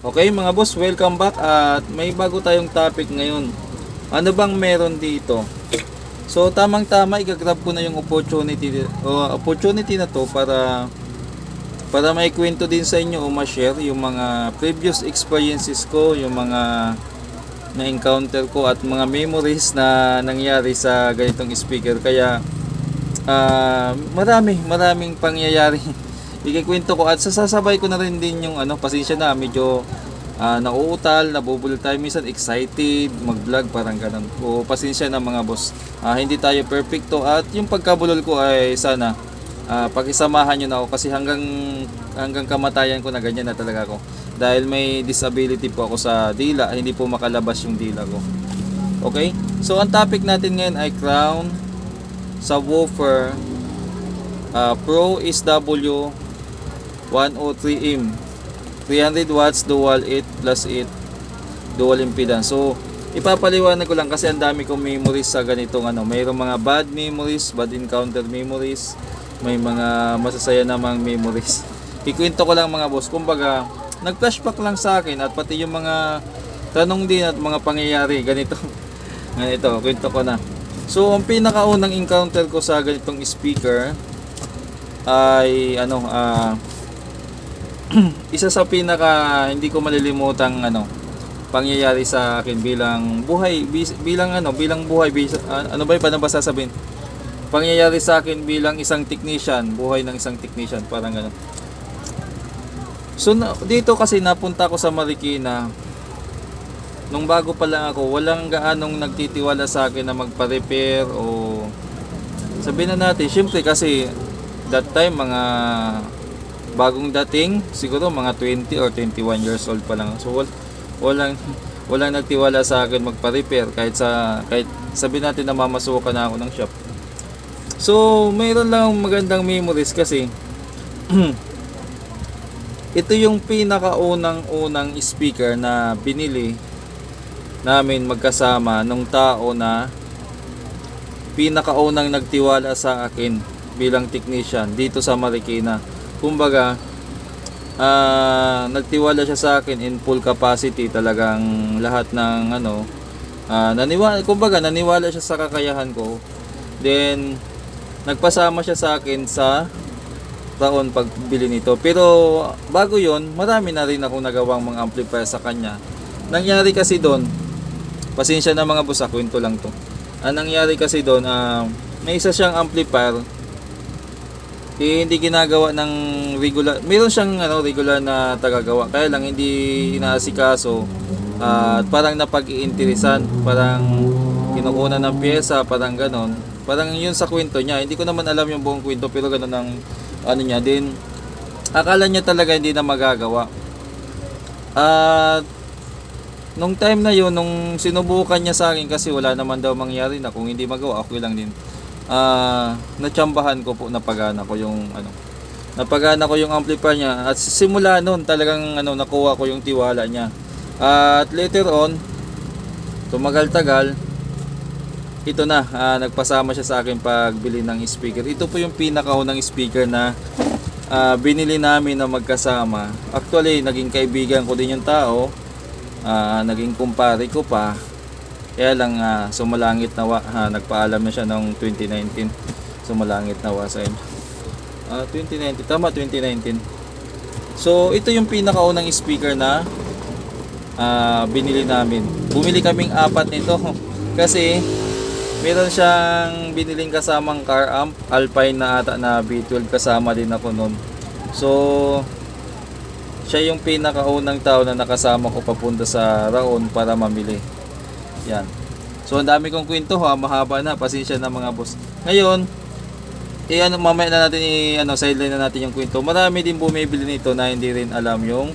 Okay mga boss, welcome back at may bago tayong topic ngayon. Ano bang meron dito? So tamang tama igagrab ko na yung opportunity o opportunity na to para para may kwento din sa inyo o ma-share yung mga previous experiences ko, yung mga na-encounter ko at mga memories na nangyari sa ganitong speaker. Kaya ah, marami, maraming pangyayari ikikwento ko at sasasabay ko na rin din yung ano, pasensya na, medyo ah, nauutal, nabubulol tayo minsan, excited, mag-vlog, parang ganun. O pasensya na mga boss. Ah, hindi tayo perfecto at yung pagkabulol ko ay sana ah, pakisamahan nyo na ako kasi hanggang hanggang kamatayan ko na ganyan na talaga ako. Dahil may disability po ako sa dila, hindi po makalabas yung dila ko. Okay? So ang topic natin ngayon ay crown subwoofer uh, Pro SW 103M 300 watts dual 8 plus 8 dual impedance. So ipapaliwanag ko lang kasi ang dami kong memories sa ganitong ano. Mayroong mga bad memories bad encounter memories. May mga masasaya namang memories. Ikwento ko lang mga boss. Kumbaga nag flashback lang sa akin at pati yung mga tanong din at mga pangyayari ganito. Ganito kwento ko na. So ang pinakaunang encounter ko sa ganitong speaker ay ano ah isa sa pinaka hindi ko malilimutang ano pangyayari sa akin bilang buhay bis- bilang ano bilang buhay bis- ah, ano ba 'yung paano ba sasabihin? Pangyayari sa akin bilang isang technician buhay ng isang technician parang gano'n so na, dito kasi napunta ako sa Marikina. Nung bago pa lang ako walang gaanong nagtitiwala sa akin na magpa-repair o sabihin na natin syempre kasi that time mga bagong dating siguro mga 20 or 21 years old pa lang so wal, walang walang nagtiwala sa akin magpa-repair kahit sa kahit sabihin natin na mamasukan na ako ng shop so mayroon lang magandang memories kasi ito yung pinakaunang unang speaker na binili namin magkasama nung tao na pinakaunang nagtiwala sa akin bilang technician dito sa Marikina. Kumbaga, ah, nagtiwala siya sa akin in full capacity talagang lahat ng ano ah, naniwala kumbaga naniwala siya sa kakayahan ko. Then nagpasama siya sa akin sa taon pagbili nito. Pero bago 'yon, marami na rin ako nagawang mga amplifier sa kanya. Nangyari kasi doon, pasensya na mga boss, ah, kwento lang to. Ang nangyari kasi doon, ah, may isa siyang amplifier eh, hindi ginagawa ng regular. Meron siyang ano, regular na tagagawa. Kaya lang hindi inaasikaso. at parang napag-iinteresan. Parang kinukuna ng pyesa, parang ganon. Parang yun sa kwento niya. Hindi ko naman alam yung buong kwento pero ganon ang ano niya. Din, akala niya talaga hindi na magagawa. At nung time na yun, nung sinubukan niya sa akin kasi wala naman daw mangyari na kung hindi magawa, okay lang din ah natsambahan ko po napagana ko yung ano napagana ko yung amplifier niya. At simula noon talagang ano nakuha ko yung tiwala niya. At later on tumagal-tagal ito na ah, nagpasama siya sa akin pagbili ng speaker. Ito po yung pinakaunang speaker na ah, binili namin na magkasama. Actually naging kaibigan ko din yung tao. Ah, naging kumpare ko pa kaya lang ah, sumalangit nawa, ha, nagpaalam na siya noong 2019. Sumalangit nawa sa inyo. Ah, 2019, tama 2019. So, ito yung pinakaunang speaker na ah, binili namin. Bumili kaming apat nito kasi meron siyang biniling kasamang car amp, Alpine na ata na B12 kasama din ako noon. So, siya yung pinakaunang tao na nakasama ko papunta sa Raon para mamili. Yan. So ang dami kong kwento ha, mahaba na, pasensya na mga boss. Ngayon, eh ano mamaya na natin i ano sideline na natin yung kwento. Marami din bumibili nito na hindi rin alam yung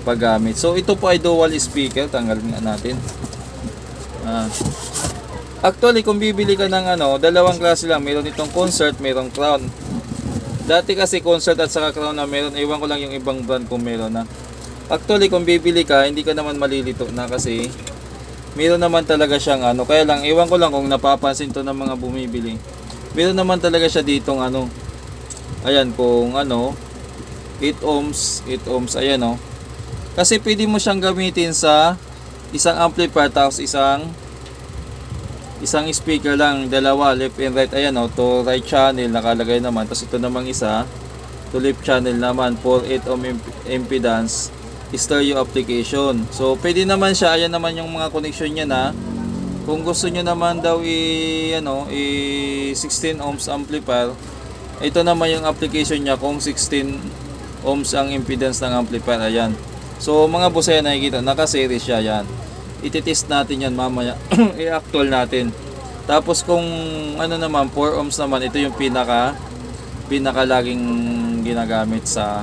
paggamit. So ito po ay dual speaker, tanggalin nga natin. Ah. Actually, kung bibili ka ng ano, dalawang klase lang, meron itong concert, merong crown. Dati kasi concert at saka crown na meron, ewan ko lang yung ibang brand kung meron na. Actually, kung bibili ka, hindi ka naman malilito na kasi meron naman talaga siyang ano, kaya lang iwan ko lang kung napapansin to ng mga bumibili. Meron naman talaga siya ditong ano. Ayan kung ano 8 ohms, 8 ohms ayan oh. Kasi pwede mo siyang gamitin sa isang amplifier tapos isang isang speaker lang, dalawa, left and right. Ayan o, to right channel nakalagay naman. Tapos ito namang isa, to left channel naman, 4 8 ohm imp- impedance, stereo application. So, pwede naman siya, ayan naman yung mga connection niya na. Kung gusto nyo naman daw i, ano, i 16 ohms amplifier, ito naman yung application niya kung 16 ohms ang impedance ng amplifier. Ayan. So, mga boss, ayan nakikita, naka-series siya yan. Ititest natin yan mamaya. I-actual natin. Tapos kung ano naman, 4 ohms naman, ito yung pinaka pinaka laging ginagamit sa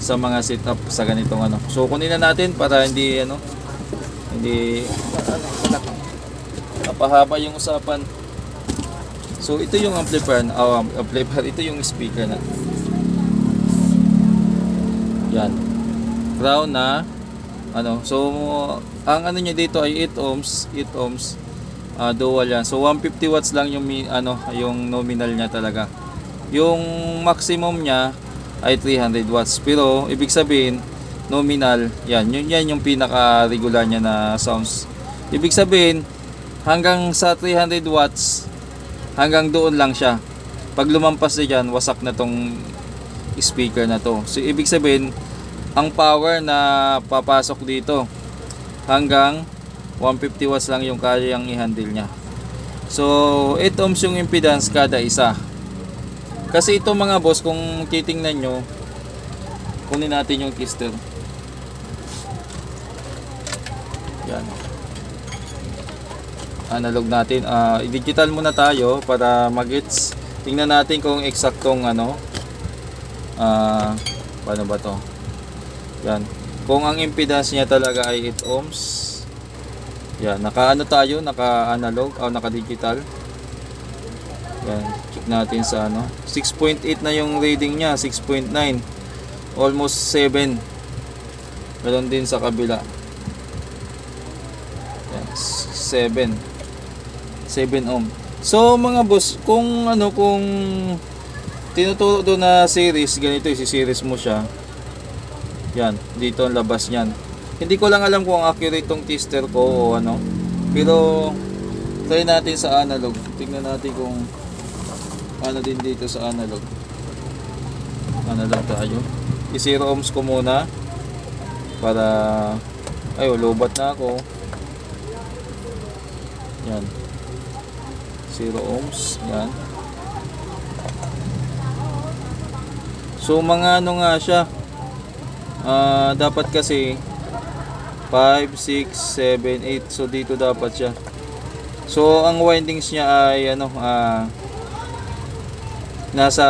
sa mga setup sa ganitong ano. So kunin na natin para hindi ano hindi napahaba yung usapan. So ito yung amplifier, oh, amplifier, ito yung speaker na. Yan. Crown na ano. So ang ano niya dito ay 8 ohms, 8 ohms. ah, dual yan. So 150 watts lang yung ano yung nominal niya talaga. Yung maximum niya ay 300 watts. Pero ibig sabihin nominal, yan, yun yan yung pinaka regular niya na sounds. Ibig sabihin hanggang sa 300 watts hanggang doon lang siya. Pag lumampas na dyan, wasak na tong speaker na to. So ibig sabihin ang power na papasok dito hanggang 150 watts lang yung kayang i-handle niya. So 8 ohms yung impedance kada isa. Kasi ito mga boss, kung titingnan nyo, kunin natin yung kister. Yan. Analog natin. Ah, i-digital muna tayo para magets. Tingnan natin kung eksaktong ano. Ah, paano ba to? Yan. Kung ang impedance niya talaga ay 8 ohms. Yan, naka ano tayo, naka analog o naka digital. Yan, check natin sa ano. 6.8 na yung reading niya, 6.9. Almost 7. Meron din sa kabila. Yan, 7. 7 ohm. So mga boss, kung ano kung tinuturo doon na series, ganito isi-series mo siya. Yan, dito ang labas niyan. Hindi ko lang alam kung accurate tong tester ko o ano. Pero try natin sa analog. Tingnan natin kung ano din dito sa analog. Analog tayo. I-0 ohms ko muna para ay lobat na ako. Yan. 0 ohms. Yan. So mga ano nga siya. Ah, dapat kasi 5, 6, 7, 8. So dito dapat siya. So ang windings niya ay ano ah nasa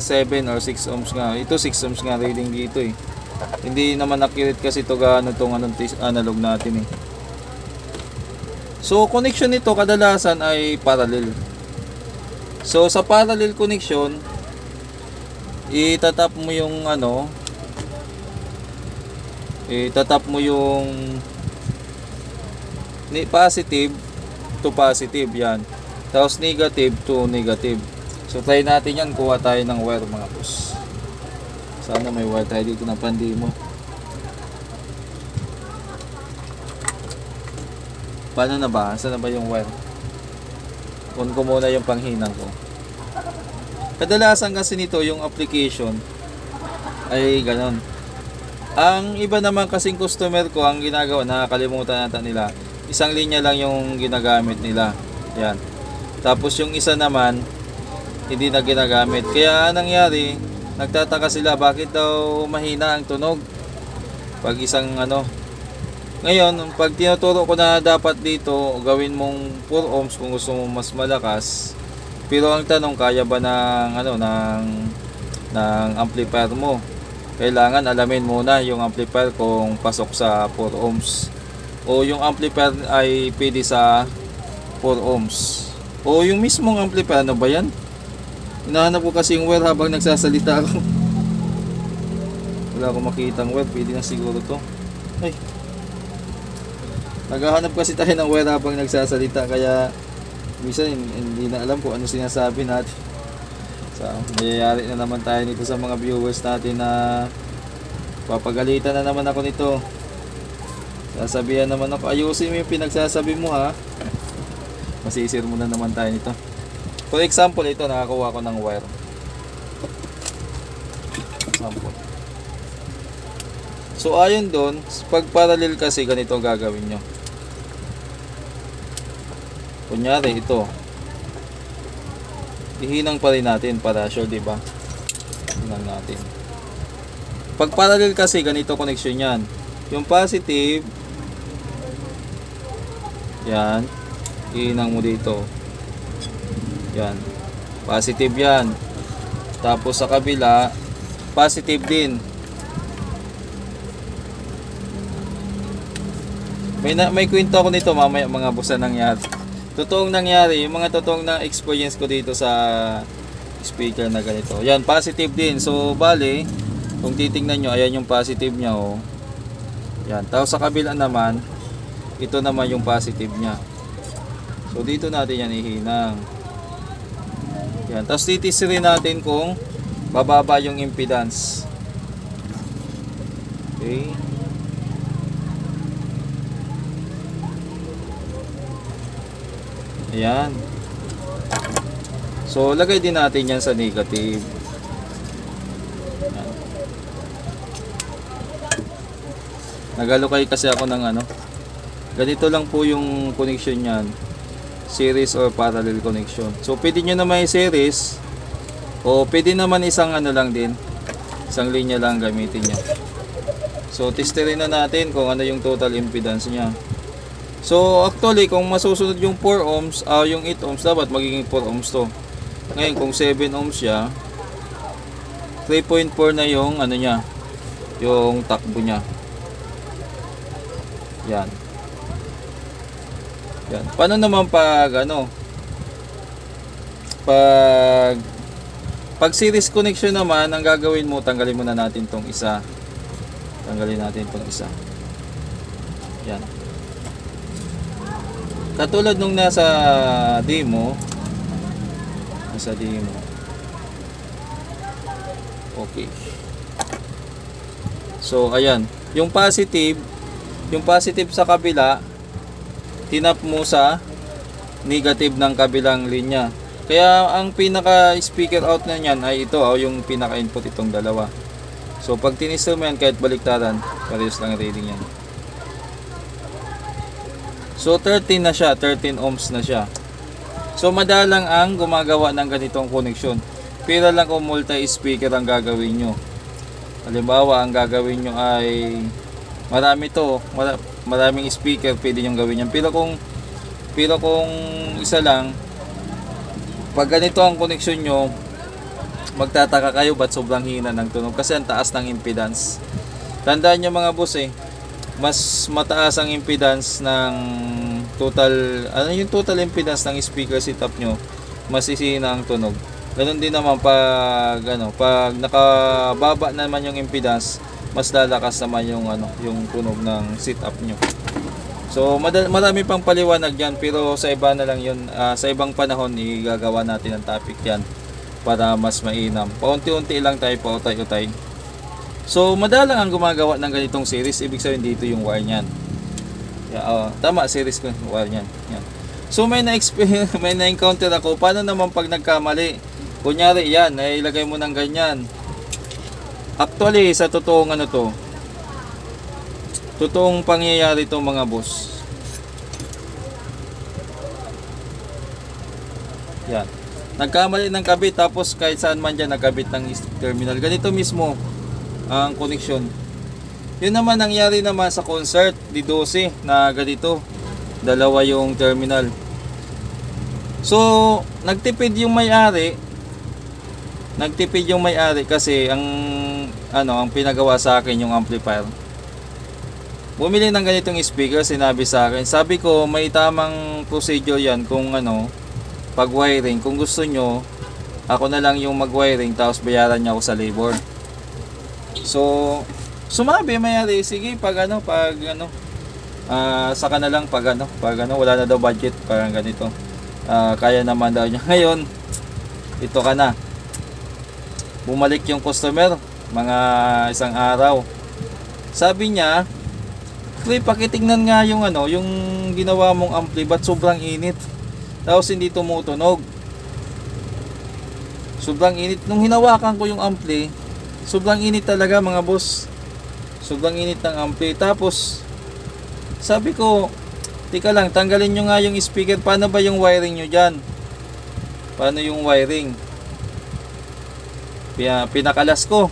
7 or 6 ohms nga. Ito 6 ohms nga reading dito eh. Hindi naman accurate kasi ito gaano tong anong tis- analog natin eh. So connection nito kadalasan ay parallel. So sa parallel connection itatap mo yung ano itatap mo yung positive to positive yan tapos negative to negative so try natin yan kuha tayo ng wire mga boss sana may wire tayo dito na pandi mo paano na ba? saan na ba yung wire? on ko muna yung panghinang ko kadalasan kasi nito yung application ay ganon ang iba naman kasing customer ko ang ginagawa, nakakalimutan nata nila. Isang linya lang yung ginagamit nila. Yan. Tapos yung isa naman hindi na ginagamit. Kaya nangyari, nagtataka sila bakit daw mahina ang tunog. Pag isang ano. Ngayon, pag tinuturo ko na dapat dito, gawin mong 4 ohms kung gusto mo mas malakas. Pero ang tanong, kaya ba ng ano ng ng amplifier mo? kailangan alamin muna yung amplifier kung pasok sa 4 ohms o yung amplifier ay pwede sa 4 ohms o yung mismong amplifier ano ba yan hinahanap ko kasi yung wire habang nagsasalita ako wala akong makitang wire pwede na siguro to ay naghahanap kasi tayo ng wire habang nagsasalita kaya minsan hindi na alam kung ano sinasabi natin So, mayayari na naman tayo nito sa mga viewers natin na Papagalitan na naman ako nito. Sasabihan naman ako, ayusin mo yung pinagsasabi mo ha. Masisir mo na naman tayo nito. For example, ito nakakuha ko ng wire. Example. So ayon doon, pag parallel kasi ganito gagawin nyo. Kunyari ito. Ihinang pa rin natin para sure, di ba? Hinang natin. Pag parallel kasi ganito connection yan. Yung positive yan. Ihinang mo dito. Yan. Positive yan. Tapos sa kabila, positive din. May, na, may kwento ako nito mamaya mga busa nangyari. Totoong nangyari, yung mga totoong na experience ko dito sa speaker na ganito. Yan, positive din. So, bali, kung titingnan nyo, ayan yung positive niya, oh. Yan. Tapos sa kabila naman, ito naman yung positive niya. So, dito natin yan ihinang. Yan. Tapos titisirin natin kung bababa yung impedance. Okay. Ayan. So, lagay din natin yan sa negative. Nag-allocate kasi ako ng ano. Ganito lang po yung connection niyan. Series or parallel connection. So, pwede nyo naman yung series. O, pwede naman isang ano lang din. Isang linya lang gamitin nyo. So, testerin na natin kung ano yung total impedance niya. So actually kung masusunod yung 4 ohms, ah yung 8 ohms dapat magiging 4 ohms to. Ngayon kung 7 ohms siya, 3.4 na yung ano niya, yung takbo niya. Yan. Yan. Paano naman pag ano? Pag pag series connection naman, ang gagawin mo, tanggalin muna natin tong isa. Tanggalin natin tong isa. Yan. Katulad nung nasa demo, nasa demo. Okay. So, ayan. Yung positive, yung positive sa kabila, tinap mo sa negative ng kabilang linya. Kaya ang pinaka speaker out na niyan ay ito, oh, yung pinaka input itong dalawa. So, pag tinisel mo yan kahit baliktaran, parehas lang ang reading yan. So 13 na siya, 13 ohms na siya. So madalang ang gumagawa ng ganitong connection. Pero lang kung multi-speaker ang gagawin nyo. Halimbawa, ang gagawin nyo ay marami to, mara- maraming speaker pwede nyo gawin yan. Pero kung pero kung isa lang, pag ganito ang connection nyo, magtataka kayo ba't sobrang hina ng tunog kasi ang taas ng impedance. Tandaan nyo mga boss eh, mas mataas ang impedance ng total ano yung total impedance ng speaker setup nyo mas sisina ang tunog ganun din naman pag ano pag nakababa naman yung impedance mas lalakas naman yung ano yung tunog ng setup nyo so marami pang paliwanag yan pero sa iba na lang yun ah, sa ibang panahon igagawa natin ang topic yan para mas mainam paunti-unti lang tayo pautay-utay So, madalang ang gumagawa ng ganitong series. Ibig sabihin dito yung wire niyan. Yeah, oh, tama, series ko wire niyan. Yan. So, may na-experience, may na-encounter ako. Paano naman pag nagkamali? Kunyari, yan, nailagay mo ng ganyan. Actually, sa totoong ano to, totoong pangyayari to mga boss. Yan. Nagkamali ng kabit tapos kahit saan man dyan nagkabit ng terminal. Ganito mismo ang connection. Yun naman nangyari naman sa concert di 12 na ganito. Dalawa yung terminal. So, nagtipid yung may-ari. Nagtipid yung may-ari kasi ang ano, ang pinagawa sa akin yung amplifier. Bumili ng ganitong speaker, sinabi sa akin. Sabi ko, may tamang procedure yan kung ano, pag wiring. Kung gusto nyo, ako na lang yung mag-wiring tapos bayaran niya ako sa labor. So, sumabi may sige pag ano, pag ano, ah saka na lang pag ano, pag ano, wala na daw budget, parang ganito. Ah, kaya naman daw niya. Ngayon, ito ka na. Bumalik yung customer, mga isang araw. Sabi niya, Pre, pakitingnan nga yung ano, yung ginawa mong ampli, ba't sobrang init? Tapos hindi tumutunog. Sobrang init. Nung hinawakan ko yung ampli, sobrang init talaga mga boss. Sobrang init ng ampli. Tapos, sabi ko, tika lang, tanggalin nyo nga yung speaker. Paano ba yung wiring nyo dyan? Paano yung wiring? Pina, pinakalas ko.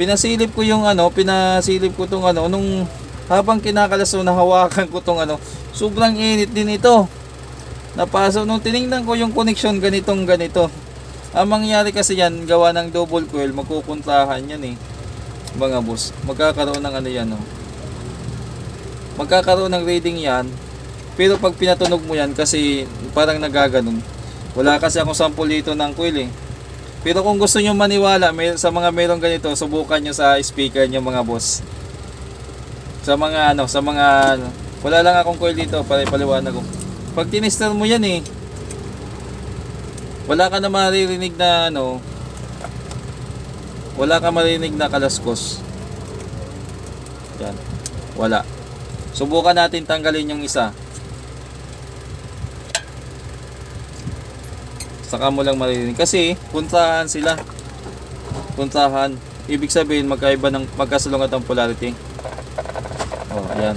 Pinasilip ko yung ano, pinasilip ko tong ano, nung habang kinakalas ko, nahawakan ko tong ano, sobrang init din ito. Napasok, nung tiningnan ko yung connection ganitong ganito. Ang mangyari kasi yan, gawa ng double coil, magkukuntahan yan eh. Mga boss, magkakaroon ng ano yan oh. Magkakaroon ng reading yan. Pero pag pinatunog mo yan, kasi parang nagaganon. Wala kasi akong sample dito ng coil eh. Pero kung gusto nyo maniwala may, sa mga merong ganito, subukan nyo sa speaker nyo mga boss. Sa mga ano, sa mga ano, wala lang akong coil dito para ipaliwanag ko. Pag tinister mo yan eh, wala ka na maririnig na ano, wala ka maririnig na kalaskos. Yan. Wala. Subukan natin tanggalin yung isa. Saka mo lang maririnig. Kasi, puntahan sila. Puntahan. Ibig sabihin, magkaiba ng magkasalungat ang polarity. Oh, ayan.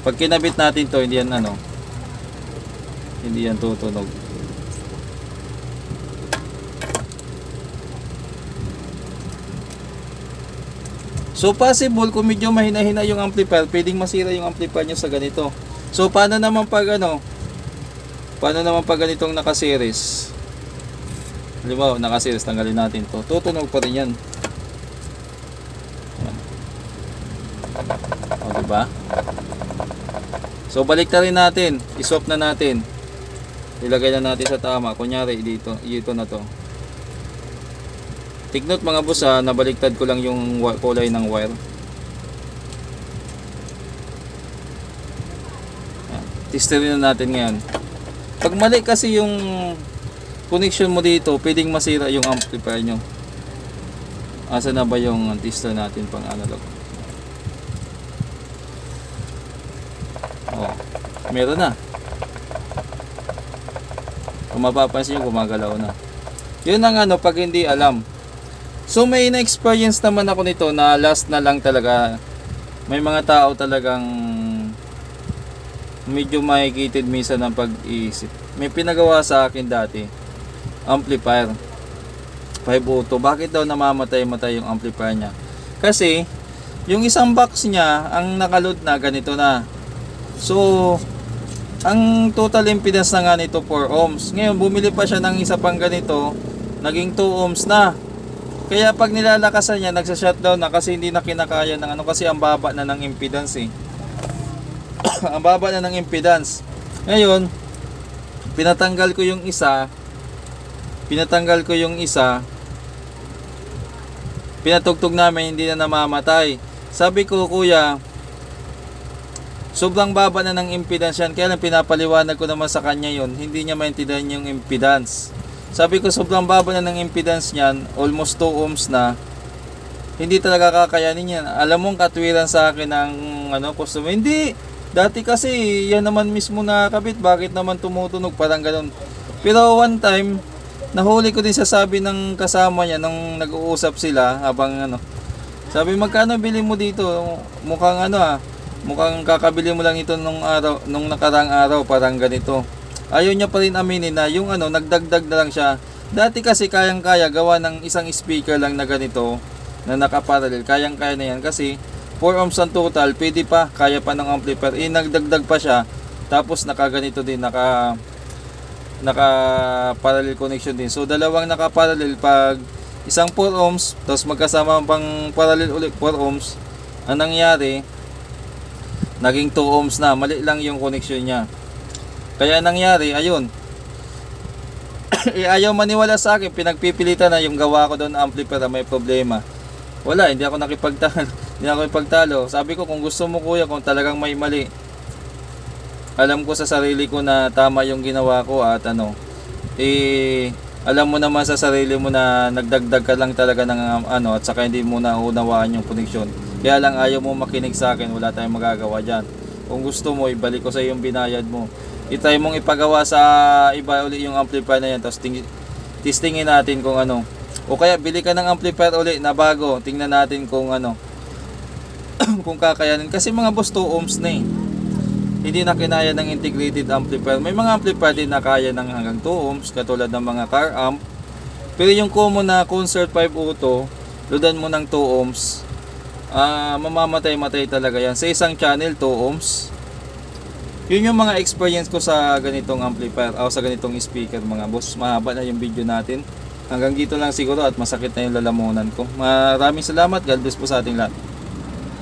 Pag kinabit natin to, hindi yan ano. Hindi yan tutunog. So possible kung medyo mahina-hina yung amplifier, pwedeng masira yung amplifier nyo sa ganito. So paano naman pag ano, Paano naman pag ganitong naka-series? Halimbawa, naka-series, tanggalin natin to. Tutunog pa rin yan. Yan. O, diba? So, balik na rin natin. I-swap na natin. Ilagay na natin sa tama. Kunyari, dito. Dito na to. Take note mga boss ha, nabaliktad ko lang yung kulay ng wire. Yan. Testerin na natin ngayon. Pag mali kasi yung connection mo dito, pwedeng masira yung amplifier nyo. Asa na ba yung tester natin pang analog? Oh, meron na. Kung mapapansin nyo, gumagalaw na. Yun ang ano, pag hindi alam. So may na-experience naman ako nito na last na lang talaga. May mga tao talagang medyo makikitid minsan ng pag-iisip. May pinagawa sa akin dati, amplifier. 502. Bakit daw namamatay-matay yung amplifier niya? Kasi, yung isang box niya, ang nakaload na, ganito na. So, ang total impedance na nga nito 4 ohms. Ngayon, bumili pa siya ng isa pang ganito, naging 2 ohms na. Kaya pag nilalakasan niya, nagsa-shutdown na kasi hindi na kinakaya ng ano kasi ang baba na ng impedance eh. ang baba na ng impedance. Ngayon, pinatanggal ko yung isa, pinatanggal ko yung isa, pinatugtog namin hindi na namamatay. Sabi ko, kuya, sobrang baba na ng impedance yan, kaya lang pinapaliwanag ko naman sa kanya yon hindi niya maintindihan yung impedance. Sabi ko, sobrang baba na ng impedance niyan, almost 2 ohms na, hindi talaga kakayanin yan. Alam mong katwiran sa akin ng ano, customer, hindi, Dati kasi, yan naman mismo nakakabit. Bakit naman tumutunog? Parang ganun. Pero one time, nahuli ko din sa sabi ng kasama niya nung nag-uusap sila habang ano. Sabi, magkano bili mo dito? Mukhang ano ah, mukhang kakabili mo lang ito nung araw, nung nakarang araw, parang ganito. Ayaw niya pa rin aminin na yung ano, nagdagdag na lang siya. Dati kasi kayang-kaya gawa ng isang speaker lang na ganito na nakaparallel. Kayang-kaya na yan kasi 4 ohms ang total, pwede pa, kaya pa ng amplifier. Eh, nagdagdag pa siya, tapos nakaganito din, naka naka parallel connection din. So, dalawang naka parallel pag isang 4 ohms, tapos magkasama pang parallel ulit 4 ohms, ang nangyari, naging 2 ohms na, mali lang yung connection niya. Kaya nangyari, ayun, eh, ayaw maniwala sa akin, pinagpipilitan na yung gawa ko doon amplifier may problema. Wala, hindi ako nakipagtalo. hindi ako ipagtalo. Sabi ko, kung gusto mo kuya, kung talagang may mali, alam ko sa sarili ko na tama yung ginawa ko at ano, eh, alam mo naman sa sarili mo na nagdagdag ka lang talaga ng um, ano at saka hindi mo na unawaan yung connection. Kaya lang ayaw mo makinig sa akin, wala tayong magagawa dyan. Kung gusto mo, ibalik ko sa yung binayad mo. Itry mong ipagawa sa iba uli yung amplifier na yan, tapos ting- testingin natin kung ano. O kaya bili ka ng amplifier uli na bago, tingnan natin kung ano, kung kakayanin. Kasi mga boss 2 ohms na eh. Hindi na kinaya ng integrated amplifier. May mga amplifier din na kaya ng hanggang 2 ohms, katulad ng mga car amp. Pero yung common na Concert 5 Auto, ludan mo ng 2 ohms, ah mamamatay-matay talaga yan. Sa isang channel, 2 ohms. Yun yung mga experience ko sa ganitong amplifier, o sa ganitong speaker mga boss. Mahaba na yung video natin. Hanggang dito lang siguro at masakit na yung lalamunan ko. Maraming salamat. God bless po sa ating lahat.